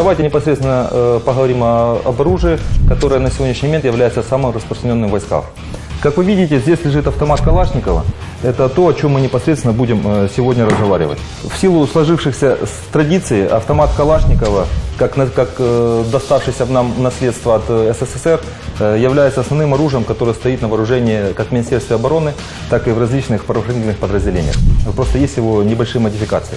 Давайте непосредственно э, поговорим о- об оружии, которое на сегодняшний момент является самым распространенным в войсках. Как вы видите, здесь лежит автомат Калашникова. Это то, о чем мы непосредственно будем э, сегодня разговаривать. В силу сложившихся традиций автомат Калашникова, как, как э, доставшийся нам наследство от э, СССР, является основным оружием, которое стоит на вооружении как в Министерстве обороны, так и в различных правоохранительных подразделениях. Просто есть его небольшие модификации.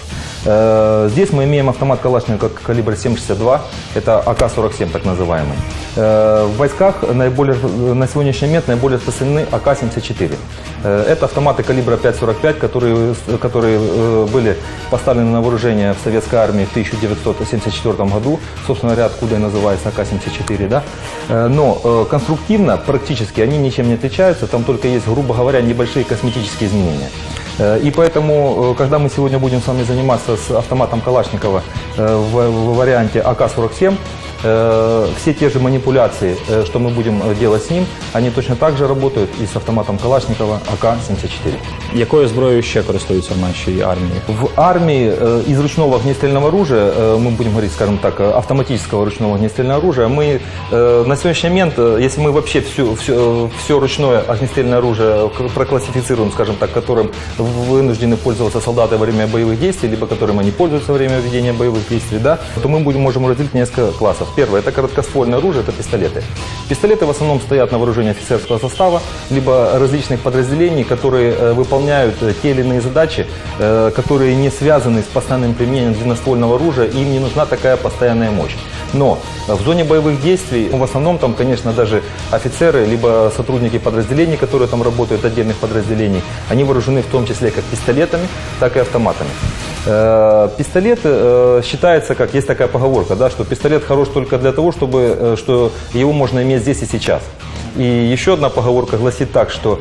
Здесь мы имеем автомат Калашникова калибр 7,62, это АК-47 так называемый. В войсках наиболее, на сегодняшний момент наиболее распространены АК-74. Э, Это автоматы калибра 5,45, которые, которые э, были поставлены на вооружение в советской армии в 1974 году. Собственно говоря, откуда и называется АК-74. Да? Э, Но э, конструктивно, практически, они ничем не отличаются. Там только есть, грубо говоря, небольшие косметические изменения. Э, И поэтому, э, когда мы сегодня будем с вами заниматься с автоматом Калашникова э, в варианте АК-47, э, все те же манипуляции, э, что мы будем э, делать с ним, они точно так же работают и с автоматом Калашникова АК-74. Якою зброєю ще користуються в нашій армії? В армии э, из ручного огнестрельного оружия, э, мы будем говорить, скажем так, э, автоматического ручного огнестрельного оружия, мы э, на сегодняшний момент, э, если мы вообще всю, все, все ручное огнестрельное оружие к- проклассифицируем, скажем так, которым вынуждены пользоваться солдаты во время боевых действий, либо которым они пользуются во время ведения боевых действий, да, то мы будем, можем разделить несколько классов. Первое – это короткоствольное оружие, это пистолеты. Пистолеты в основном стоят на вооружении офицерского состава, либо различных подразделений, которые э, выполняют э, те или иные задачи, э, которые не связаны с постоянным применением длинноствольного оружия, им не нужна такая постоянная мощь. Но в зоне боевых действий, в основном там, конечно, даже офицеры, либо сотрудники подразделений, которые там работают, отдельных подразделений, они вооружены в том числе как пистолетами, так и автоматами. Э, Пистолет э, считается, как есть такая поговорка, да, что пистолет хорош только для того, чтобы, э, что его можно иметь здесь и сейчас. И еще одна поговорка гласит так, что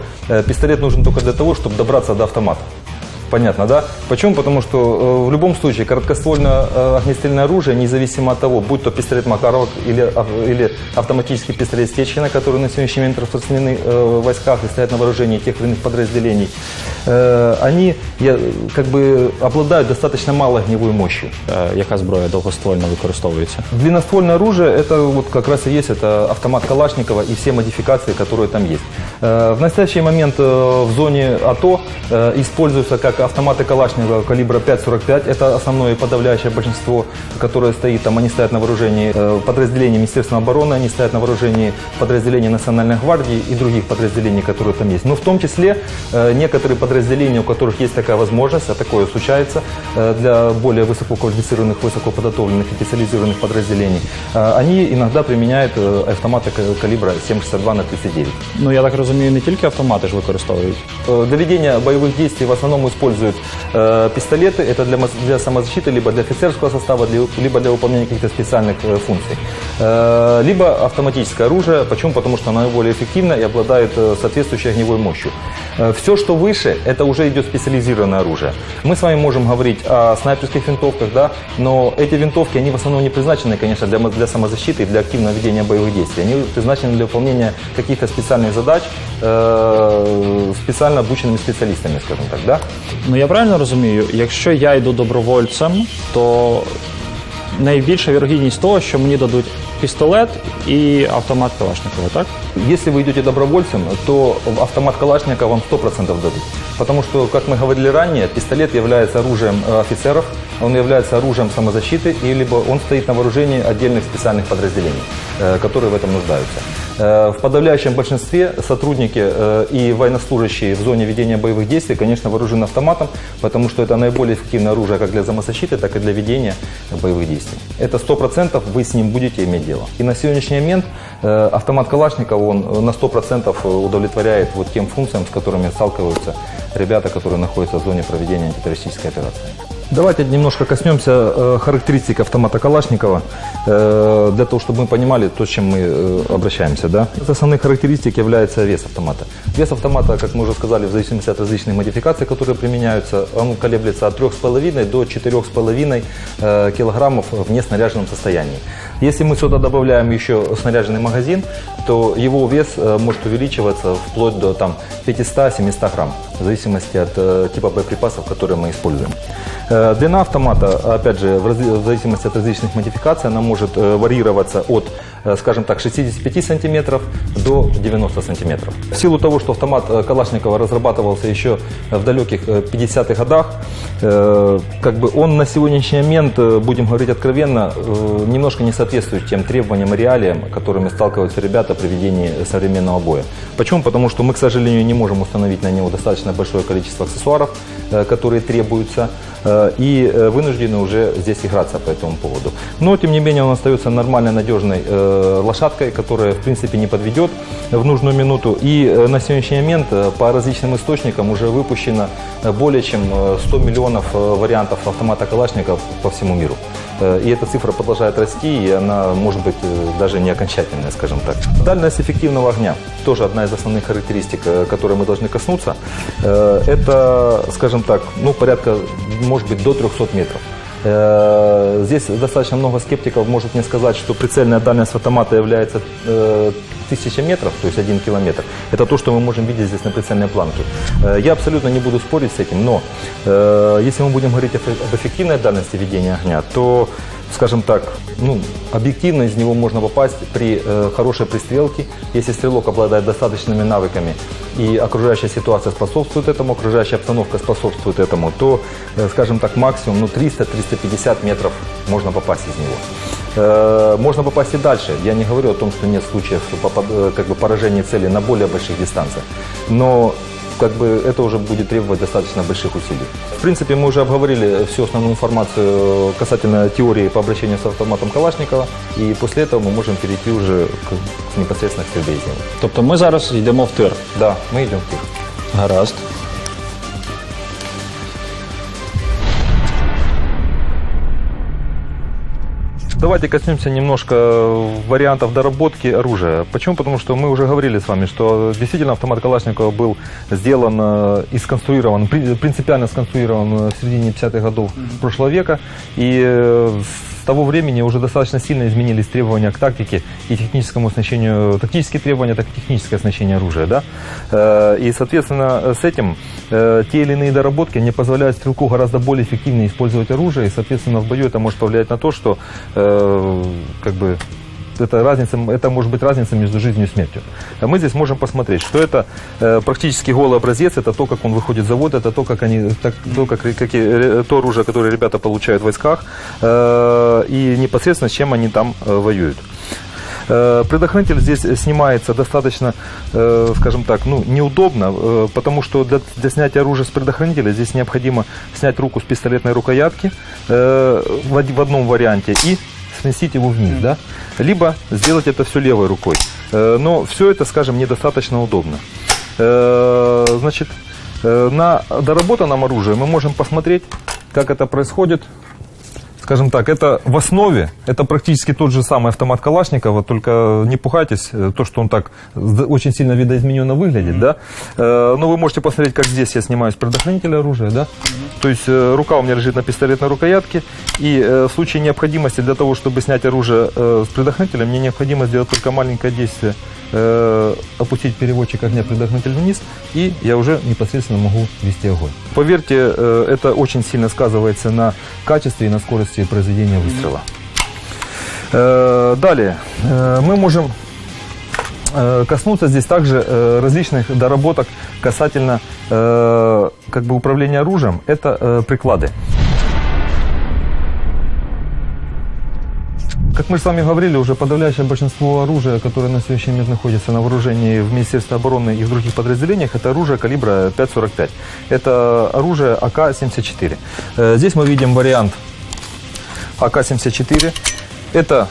пистолет нужен только для того, чтобы добраться до автомата. Понятно, да? Почему? Потому что э, в любом случае короткоствольное э, огнестрельное оружие, независимо от того, будь то пистолет Макарова или, ав- или автоматический пистолет Стечкина, который на сегодняшний момент распространены э, в войсках и стоят на вооружении тех или иных подразделений, э, они я, как бы обладают достаточно малой огневой мощью. Е, Яка зброя довгоствольно використовується? Длинноствольное оружие, это вот как раз и есть, это автомат Калашникова и все модификации, которые там есть. Э, В настоящий момент э, в зоне АТО э, используются как автоматы Калашникова калибра 5,45, это основное и подавляющее большинство, которое стоит там, они стоят на вооружении э, подразделений Министерства обороны, они стоят на вооружении подразделений Национальной гвардии и других подразделений, которые там есть. Но в том числе э, некоторые подразделения, у которых есть такая возможность, а такое случается э, для более высококвалифицированных, высокоподготовленных и специализированных подразделений, они иногда применяют автоматы калибра 7,62 на 39. Ну я так розумію, не тільки автомати ж використовують. Для ведения боевых действий в основном используют э, пистолеты, это для, для самозащиты, либо для офицерского состава, для- либо для выполнения каких-то специальных э, функций. Э, либо автоматическое оружие, почему? Потому что оно наиболее эффективно и обладает э, соответствующей огневой мощью. все, что выше, это уже идет специализированное оружие. Мы с вами можем говорить о снайперских винтовках, да, но эти винтовки, они в основном не предназначены, конечно, для, для самозащиты и для активного ведения боевых действий. Они предназначены для выполнения каких-то специальных задач э, специально обученными специалистами, скажем так, да. Ну я правильно розумію, якщо я йду добровольцем, то найбільша вірогідність того, що мені дадуть пістолет і автомат Калашникова, так? Если вы идете добровольцем, то в автомат Калашникова вам 100% дадут. Потому что, как мы говорили ранее, пистолет является оружием э, офицеров, он является оружием самозащиты, и либо он стоит на вооружении отдельных специальных подразделений, э, которые в этом нуждаются. Э, В подавляющем большинстве сотрудники э, и военнослужащие в зоне ведения боевых действий, конечно, вооружены автоматом, потому что это наиболее эффективное оружие как для самозащиты, так и для ведения боевых действий. Это 100% вы с ним будете иметь дело. И на сегодняшний момент э, автомат Калашникова, он на 100% удовлетворяет вот тем функциям, с которыми сталкиваются ребята, которые находятся в зоне проведения антитеррористической операции. Давайте немножко коснемся э, характеристик автомата Калашникова, э, для того, чтобы мы понимали то, с чем мы э, обращаемся. Да? Из основных характеристик является вес автомата. Вес автомата, как мы уже сказали, в зависимости от различных модификаций, которые применяются, он колеблется от 3,5 до 4,5 э, килограммов в неснаряженном состоянии. Если мы сюда добавляем еще снаряженный магазин, то его вес может увеличиваться вплоть до там, 500-700 грамм, в зависимости от типа боеприпасов, которые мы используем. Э, Длина автомата, опять же, в, зависимости от различных модификаций, она может э, варьироваться от, э, скажем так, 65 сантиметров до 90 сантиметров. В силу того, что автомат Калашникова разрабатывался еще в далеких э, 50-х годах, как бы он на сегодняшний момент, будем говорить откровенно, немножко не соответствует тем требованиям и реалиям, которыми сталкиваются ребята при ведении современного боя. Почему? Потому что мы, к сожалению, не можем установить на него достаточно большое количество аксессуаров, которые требуются, э, и э, вынуждены уже здесь играться по этому поводу. Но, тем не менее, он остается нормальной, надежной э, лошадкой, которая, в принципе, не подведет в нужную минуту. И э, на сегодняшний момент э, по различным источникам уже выпущено э, более чем э, 100 миллионов э, вариантов автомата Калашников по всему миру. Э, И эта цифра продолжает расти, и она может быть э, даже не окончательная, скажем так. Дальность эффективного огня тоже одна из основных характеристик, э, которой мы должны коснуться. Это, скажем так, ну, порядка, может быть, до 300 метров. Э, Здесь достаточно много скептиков может мне сказать, что прицельная дальность автомата является э, 1000 метров, то есть 1 километр. Это то, что мы можем видеть здесь на прицельной планке. Э, Я абсолютно не буду спорить с этим, но э, если мы будем говорить об эффективной дальности ведения огня, то скажем так, ну, объективно из него можно попасть при э, хорошей пристрелке, если стрелок обладает достаточными навыками и окружающая ситуация способствует этому, окружающая обстановка способствует этому, то, э, скажем так, максимум ну, 300-350 метров можно попасть из него. Э, Можно попасть и дальше. Я не говорю о том, что нет случаев э, как бы, поражения цели на более больших дистанциях. Но как бы это уже будет требовать достаточно больших усилий. В принципе, мы уже обговорили всю основную информацию касательно теории по обращению с автоматом Калашникова, и после этого мы можем перейти уже к, к непосредственно к стрельбе из него. Тобто ми зараз йдемо в тир. Да, мы идем в тир. Гаразд. Давайте коснемся немножко вариантов доработки оружия. Почему? Потому что мы уже говорили с вами, что действительно автомат Калашникова был сделан э, и сконструирован, при- принципиально сконструирован э, в середине 50-х годов прошлого века. И э, с того времени уже достаточно сильно изменились требования к тактике и техническому оснащению, тактические требования, так и техническое оснащение оружия. Да? Э, И, соответственно, с этим э, те или иные доработки не позволяют стрелку гораздо более эффективнее использовать оружие, и, соответственно, в бою это может повлиять на то, что э, как бы это, разница, это может быть разница между жизнью и смертью. А мы здесь можем посмотреть, что это э, практически голый образец, это то, как он выходит с завода, это то, как они, так, то, как, как, и- то оружие, которое ребята получают в войсках, э, и непосредственно с чем они там э, воюют. Э, Предохранитель здесь снимается достаточно, э, скажем так, ну, неудобно, э, потому что для, для снятия оружия с предохранителя здесь необходимо снять руку с пистолетной рукоятки э, в одном варианте и сместить его вниз, да? Либо сделать это все левой рукой. Э, Но все это, скажем, недостаточно удобно. Э, Значит, э, на доработанном оружии мы можем посмотреть, как это происходит скажем так, это в основе, это практически тот же самый автомат Калашникова, только не пугайтесь, э, то, что он так очень сильно видоизмененно выглядит, да. Э, Но вы можете посмотреть, как здесь я снимаю с предохранителя оружия, да. То есть э, рука у меня лежит на пистолетной рукоятке, и в случае необходимости для того, чтобы снять оружие с предохранителя, мне необходимо сделать только маленькое действие, э, опустить переводчик огня предохранитель вниз, и я уже непосредственно могу вести огонь. Поверьте, э, это очень сильно сказывается на качестве и на скорости произведения выстрела. Э, Далее, э, мы можем коснуться здесь также э, различных доработок касательно э, как бы управления оружием. Это э, приклады. Как мы с вами говорили, уже подавляющее большинство оружия, которое на сегодняшний момент находится на вооружении в Министерстве обороны и в других подразделениях, это оружие калибра 5,45. Это оружие АК-74. Э, Здесь мы видим вариант АК-74. Это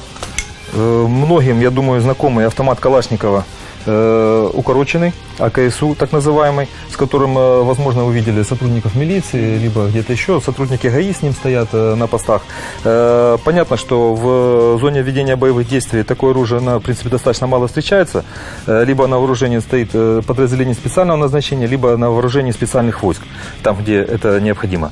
э, многим, я думаю, знакомый автомат Калашникова э, укороченный, АКСУ так называемый, с которым, э, возможно, вы видели сотрудников милиции, либо где-то еще, сотрудники ГАИ с ним стоят э, на постах. Э, Понятно, что в зоне ведения боевых действий такое оружие, оно, в принципе, достаточно мало встречается. Э, Либо на вооружении стоит э, подразделение специального назначения, либо на вооружении специальных войск, там, где это необходимо.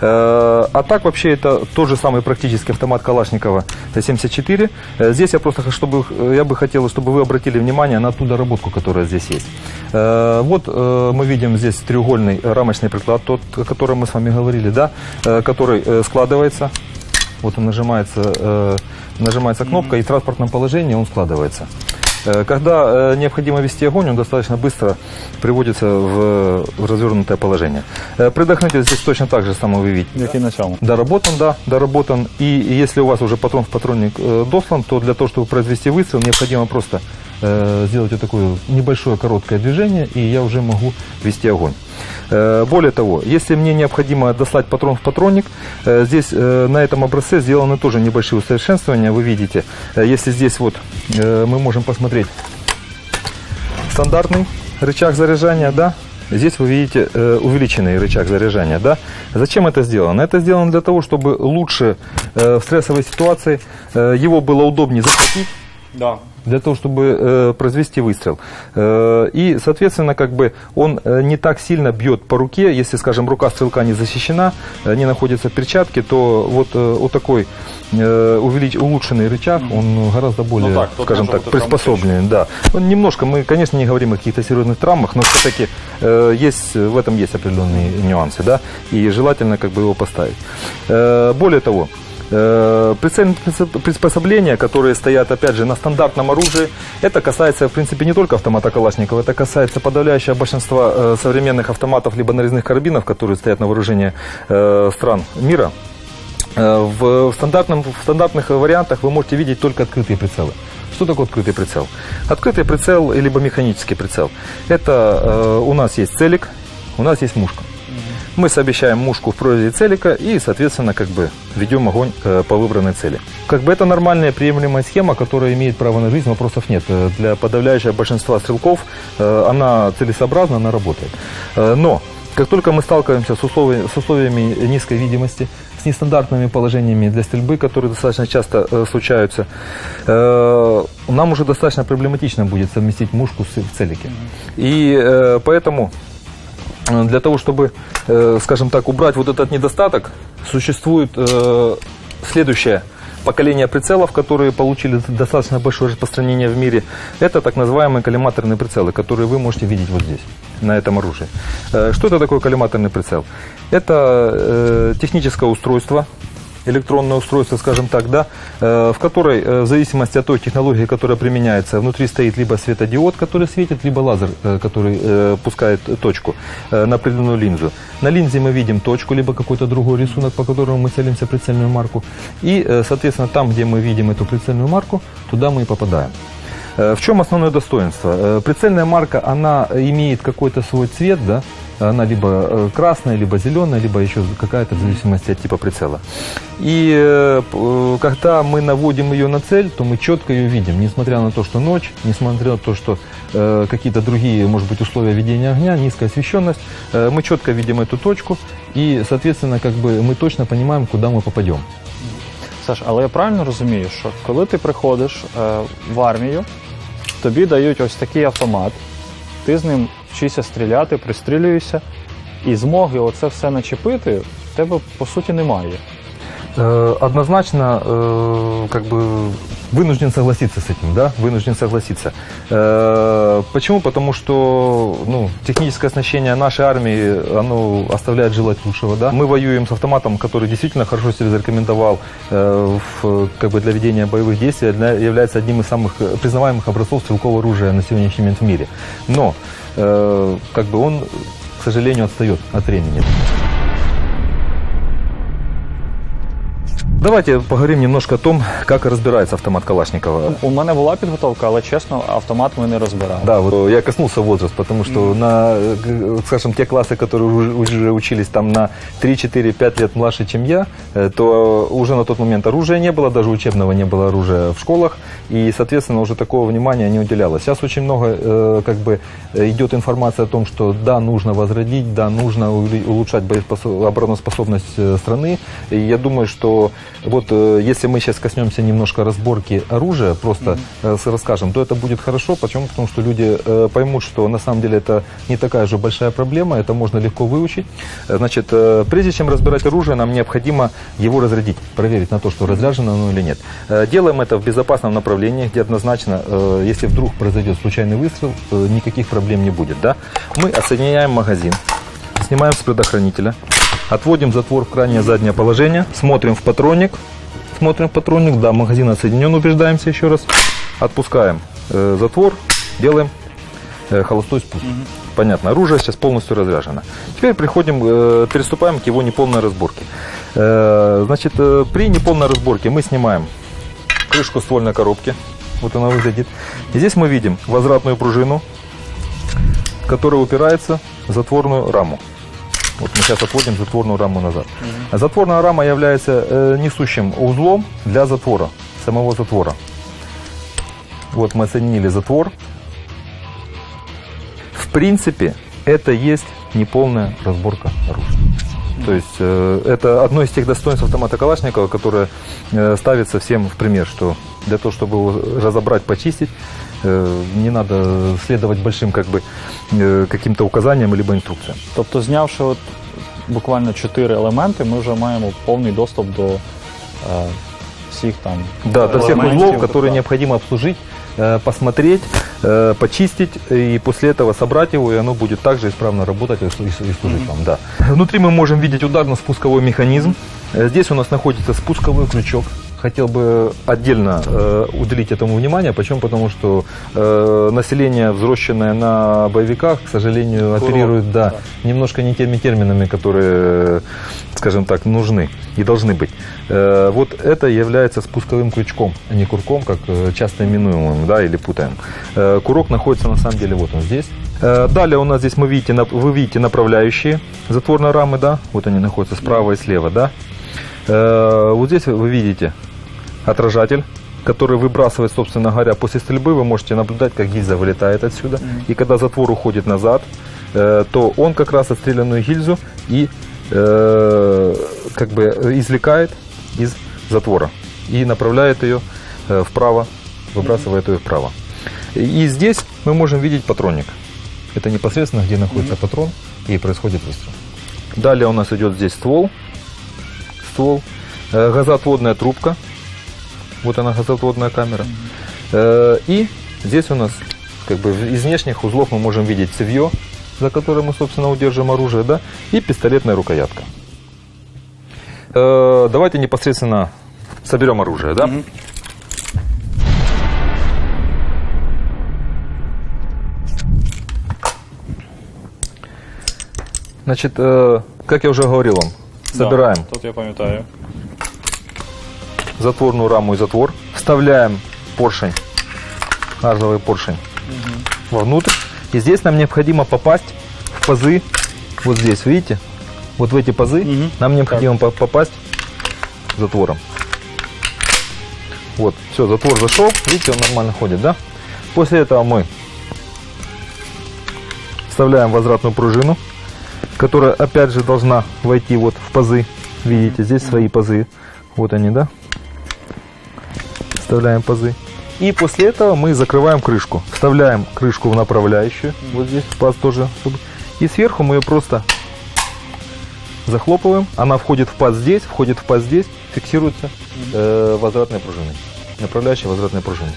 Э, А так, вообще, это тот же самый практически автомат Калашникова 74. Э, Здесь я просто, чтобы, э, я бы хотел, чтобы вы обратили внимание на ту ту доработку, которая здесь есть. Э, Вот э, мы видим здесь треугольный рамочный приклад, тот, о котором мы с вами говорили, да, э, который складывается. Вот он нажимается, нажимается кнопка, и в транспортном положении он складывается. Когда необходимо вести огонь, он достаточно быстро приводится в, в развернутое положение. Предохранитель здесь точно так же само вы видите. На. Доработан, да, доработан. И если у вас уже патрон в патронник дослан, то для того, чтобы произвести выстрел, необходимо просто сделать вот такое небольшое короткое движение, и я уже могу вести огонь. Более того, если мне необходимо дослать патрон в патронник, здесь на этом образце сделаны тоже небольшие усовершенствования. Вы видите, если здесь вот мы можем посмотреть стандартный рычаг заряжания, да. Здесь вы видите э, увеличенный рычаг заряжания, да. Зачем это сделано? Это сделано для того, чтобы лучше э, в стрессовой ситуации э, его было удобнее захватить, Да. Для того, чтобы э, произвести выстрел. Э, и, соответственно, как бы он э, не так сильно бьет по руке, если, скажем, рука стрелка не защищена, э, не находится в перчатке, то вот, э, вот такой э, увелич- улучшенный рычаг, он гораздо более, так, тут скажем так, приспособлен. Да. Он немножко, мы, конечно, не говорим о каких-то серьезных травмах, но все-таки э, есть, в этом есть определенные нюансы, да, и желательно как бы его поставить. Э, более того, Э, приспособления, которые стоят, опять же, на стандартном оружии, это касается, в принципе, не только автомата Калашникова, это касается подавляющего большинства э, современных автоматов либо нарезных карабинов, которые стоят на вооружении э, стран мира. Э, В, стандартном, в стандартных вариантах вы можете видеть только открытые прицелы. Что такое открытый прицел? Открытый прицел, либо механический прицел. Это э, у нас есть целик, у нас есть мушка. Мы совмещаем мушку в прорези целика и, соответственно, как бы ведем огонь э, по выбранной цели. Как бы это нормальная приемлемая схема, которая имеет право на жизнь, вопросов нет. Э, Для подавляющего большинства стрелков э, она целесообразна, она работает. Но как только мы сталкиваемся с, условиями, с условиями низкой видимости, с нестандартными положениями для стрельбы, которые достаточно часто э, случаются, э, нам уже достаточно проблематично будет совместить мушку с в целике. И э, поэтому для того, чтобы, э, скажем так, убрать вот этот недостаток, существует э, следующее поколение прицелов, которые получили достаточно большое распространение в мире. Это так называемые коллиматорные прицелы, которые вы можете видеть вот здесь, на этом оружии. Э, Что это такое коллиматорный прицел? Это техническое устройство, электронное устройство, скажем так, да, э, в которой, э, в зависимости от той технологии, которая применяется, внутри стоит либо светодиод, который светит, либо лазер, э, который пускает точку на определенную линзу. На линзе мы видим точку, либо какой-то другой рисунок, по которому мы целимся прицельную марку. И, соответственно, там, где мы видим эту прицельную марку, туда мы и попадаем. В чем основное достоинство? Прицельная марка, она имеет какой-то свой цвет, да, она либо э, красная, либо зеленая, либо еще какая-то в зависимости от типа прицела. И э, п- э, когда мы наводим ее на цель, то мы четко ее видим, несмотря на то, что ночь, несмотря на то, что э, какие-то другие, может быть, условия ведения огня, низкая освещенность, э, мы четко видим эту точку и, соответственно, как бы мы точно понимаем, куда мы попадем. Саш, але я правильно розумію, що коли ти приходиш е, в армію, тобі дають ось такий автомат, ти з ним вчишся стріляти, пристрілюєшся, і змоги оце все начепити в тебе по суті немає. Э, Однозначно, э, как бы вынужден согласиться с этим, да, вынужден согласиться. Э, Почему? Потому что, ну, техническое оснащение нашей армии, оно оставляет желать лучшего, да. Мы воюем с автоматом, который действительно хорошо себя зарекомендовал э, в, как бы для ведения боевых действий, для- является одним из самых э, признаваемых образцов стрелкового оружия на сегодняшний момент в мире. Но, э, как бы он, к сожалению, отстает от времени. Давайте поговорим немножко о том, как разбирается автомат Калашникова. У мене була підготовка, але чесно, автомат ми не розбирали. Да, вот я коснулся возраст, потому что на, э, скажем, те классы, которые уже, уже учились там на 3, 4, 5 лет младше, чем я, э, то уже на тот момент оружия не было, даже учебного не было оружия в школах, и, соответственно, уже такого внимания не уделялось. Сейчас очень много, э, как бы, э, идет информация о том, что да, нужно возродить, да, нужно ули- улучшать боеспособ- обороноспособность э, страны, и я думаю, что Вот э, если мы сейчас коснемся немножко разборки оружия, просто э, с- расскажем, то это будет хорошо. Почему? Потому что люди э, поймут, что на самом деле это не такая же большая проблема, это можно легко выучить. Э, Значит, э, прежде чем разбирать оружие, нам необходимо его разрядить, проверить на то, что разряжено оно или нет. Э, Делаем это в безопасном направлении, где однозначно, э, если вдруг произойдет случайный выстрел, э, никаких проблем не будет. Да? Мы отсоединяем магазин, снимаем с предохранителя, отводим затвор в крайнее заднее положение, смотрим в патронник, смотрим в патронник, да, магазин отсоединен, убеждаемся еще раз, отпускаем э, затвор, делаем э, холостой спуск. Понятно, оружие сейчас полностью разряжено. Теперь приходим, э, переступаем к его неполной разборке. Э, значит, э, при неполной разборке мы снимаем крышку ствольной коробки. Вот она выглядит. И здесь мы видим возвратную пружину, которая упирается в затворную раму. Вот мы сейчас отводим затворную раму назад. А Затворная рама является э, несущим узлом для затвора, самого затвора. Вот мы соединили затвор. В принципе, это есть неполная разборка оружия. То есть э, это одно из тех достоинств автомата Калашникова, которое э, ставится всем в пример, что для того, чтобы его разобрать, почистить, не надо следовать большим как бы э, каким-то указаниям либо инструкциям. Тобто, знявши от буквально чотири елементи, ми вже маємо повний доступ до е, всіх там Да, до всех елементів. узлов, которые необходимо обслужить, э, посмотреть, э, почистить, и после этого собрать его, и оно будет также исправно работать и слу- и служить вам. Да. Внутри мы можем видеть ударно-спусковой механизм. Э, Здесь у нас находится спусковой крючок. Хотел бы отдельно э, уделить этому внимание. Почему? Потому что э, население, взросшенное на боевиках, к сожалению, оперирует да, немножко не теми терминами, которые, скажем так, нужны и должны быть. Э, вот это является спусковым крючком, а не курком, как э, часто именуем, да, или путаем. Э, курок находится на самом деле вот он здесь. Э, далее у нас здесь мы видите, вы видите направляющие затворной рамы, да, вот они находятся справа и слева, да. Э, вот здесь вы видите отражатель, который выбрасывает, собственно говоря, после стрельбы вы можете наблюдать, как гильза вылетает отсюда. И когда затвор уходит назад, э, то он как раз отстрелянную гильзу и э, как бы извлекает из затвора и направляет ее э, вправо, выбрасывает ее вправо. И здесь мы можем видеть патронник. Это непосредственно, где находится патрон и происходит выстрел. Далее у нас идет здесь ствол, ствол, э, газоотводная трубка, вот она газоотводная камера. Э, И здесь у нас как бы из внешних узлов мы можем видеть цевье, за которое мы, собственно, удерживаем оружие, да, и пистолетная рукоятка. Э, Давайте непосредственно соберем оружие, да? Значит, э, как я уже говорил вам, собираем Тут я пам'ятаю. Затворную раму и затвор, вставляем поршень, газовый поршень вовнутрь. И здесь нам необходимо попасть в пазы, вот здесь, видите? Вот в эти пазы Мгм. нам необходимо по- попасть затвором. Вот, все, затвор зашел, видите, он нормально ходит, да? После этого мы вставляем возвратную пружину, которая опять же должна войти вот в пазы. Видите, здесь свои пазы. Вот они, да? Вставляем пазы. И после этого мы закрываем крышку. Вставляем крышку в направляющую. Вот здесь паз тоже. И сверху мы ее просто захлопываем. Она входит в паз здесь, входит в паз здесь, фиксируется э, возвратной пружиной. Направляющей возвратной пружиной.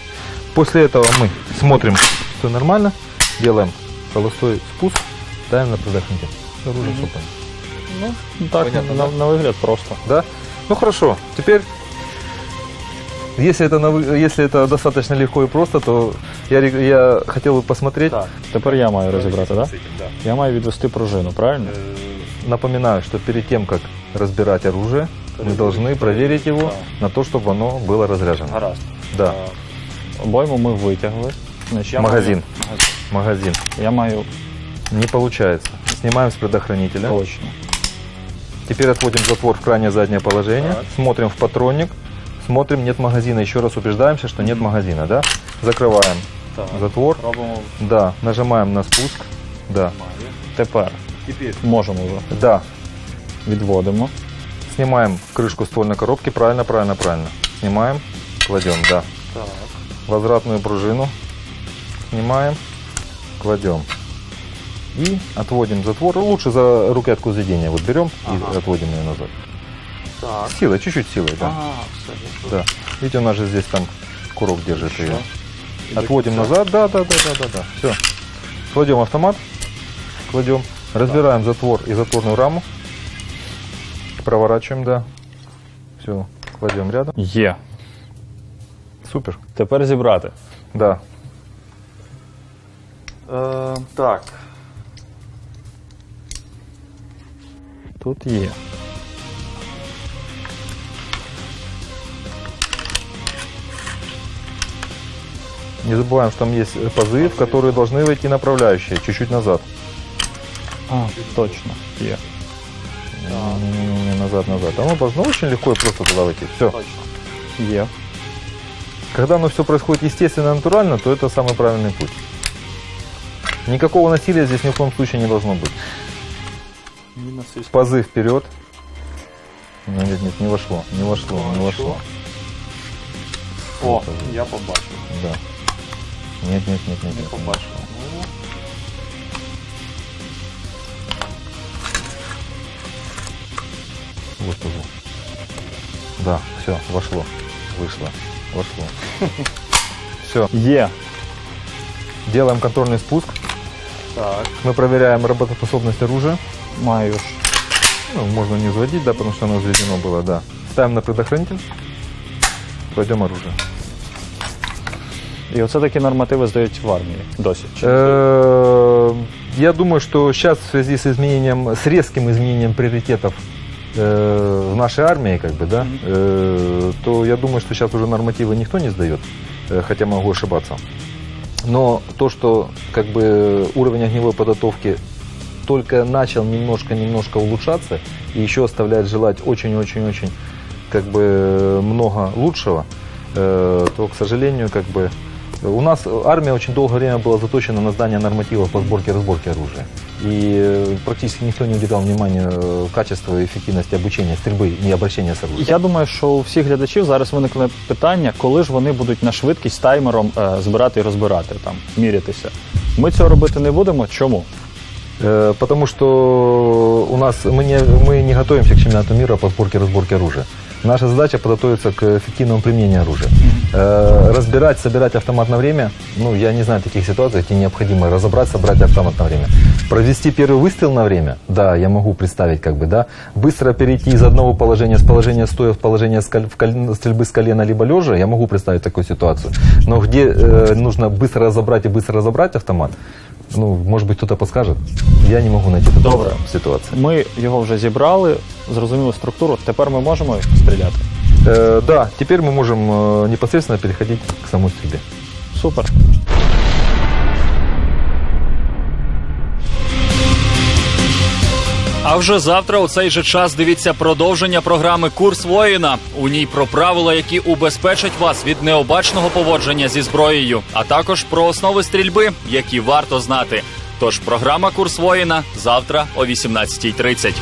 После этого мы смотрим, все нормально, делаем холостой спуск, ставим на предохранитель. Оружие понятно. Ну, так, Понятно, на, да? на вигляд просто. Да? Ну хорошо. Теперь, если это, на если это достаточно легко и просто, то я, я хотел бы посмотреть. Так. Тепер я маю розібрати, так? Да? Я маю відвести пружину, правильно? Напоминаю, что перед тем, как разбирать оружие, мы должны проверить его на то, чтобы оно было разряжено. Гаразд. Да, Е, Обойму ми витягли. Значить, я Магазин. Маю, магазин. магазин. Я маю Не получается. Снимаем с предохранителя. точно. Теперь отводим затвор в крайнее заднее положение. Так. Смотрим в патронник. Смотрим, нет магазина. Еще раз убеждаемся, что нет магазина. Да? Закрываем Так. затвор. Робимо Да, нажимаем на спуск. Да. тепер. Теперь. Можемо вже. Да. Відводимо. снимаем крышку ствольной коробки. Правильно, правильно, правильно. Снимаем, кладем, да. Так. Возвратную пружину снимаем, кладем. И отводим затвор. Лучше за рукоятку заведения вот берем и отводим ее назад. Так. Силой, чуть-чуть силой, да. Ага, все, я Да. Видите, у нас же здесь там курок держит Хорошо. ее. І до Отводим кінця. назад, да, да, да, да, да, да. Все. Кладем автомат, кладем, разбираем затвор и затворную раму, проворачиваем, да. Все, кладем рядом. Є. Супер. Тепер зібрати. Да. Е, так. Тут є. Не забываем, что там есть э, пазы, в которые должны войти направляющие, чуть-чуть назад. А, точно, є. Не-не-не, назад, назад. Оно должно очень легко и просто туда войти. Все. Точно. Є. Когда оно все происходит естественно, натурально, то это самый правильный путь. Никакого насилия здесь ни в коем случае не должно быть. Пазы вперед. Ну, нет, нет, не вошло, не вошло, не вошло. О, я побачив. Да. Нет, нет, нет, нет. Не побачив. Вот пазы. Да, все, вошло, вышло, вошло. Все, Є. делаем контрольный спуск. Так. Мы проверяем работоспособность оружия. Ж. Ну, можно не взводить, да, потому что оно взведено было, да. Ставим на предохранитель. Кладем оружие. І оце такі нормативи здають в армії досі. Чи не Э, Я думаю, что сейчас в связи с изменением, с резким изменением приоритетов э, в нашей армии, как бы, да, э, то я думаю, что сейчас уже нормативы никто не сдает, э, хотя могу ошибаться. Но то, что как бы уровень огневой подготовки только начал немножко-немножко улучшаться и еще оставляет желать очень-очень-очень как бы много лучшего, э, то, к сожалению, как бы у нас армия очень долгое время была заточена на здание нормативов по сборке и разборке оружия. И э, практически никто не уделял внимания э, качеству и эффективности обучения стрельбы и обращения с оружием. Я думаю, що у всіх глядачів зараз виникне питання, коли ж вони будуть на швидкість з таймером е, збирати і розбирати, там, мірятися. Ми цього робити не будемо. Чому? Э, Потому что у нас мы не, мы не готовимся к чемпионату мира по сборке и разборке оружия. Наша задача подготовиться к эффективному применению оружия. Э, Разбирать, собирать автомат на время, ну, я не знаю таких ситуаций, где необходимо разобрать, собрать автомат на время. Провести первый выстрел на время, да, я могу представить, как бы, да. Быстро перейти из одного положения, с положения стоя в положение скаль- в коль- стрельбы с колена либо лежа, я могу представить такую ситуацию. Но где э, нужно быстро разобрать и быстро разобрать автомат, ну, может быть, кто-то подскажет. Я не могу найти такую Добре. ситуацию. Ми його вже зібрали, зрозуміли структуру. Тепер ми можемо стріляти. Э, да, теперь мы можем э, непосредственно переходить к самой стрельбе. Супер. А вже завтра у цей же час дивіться продовження програми Курс воїна. У ній про правила, які убезпечать вас від необачного поводження зі зброєю, а також про основи стрільби, які варто знати. Тож програма Курс воїна завтра о 18.30.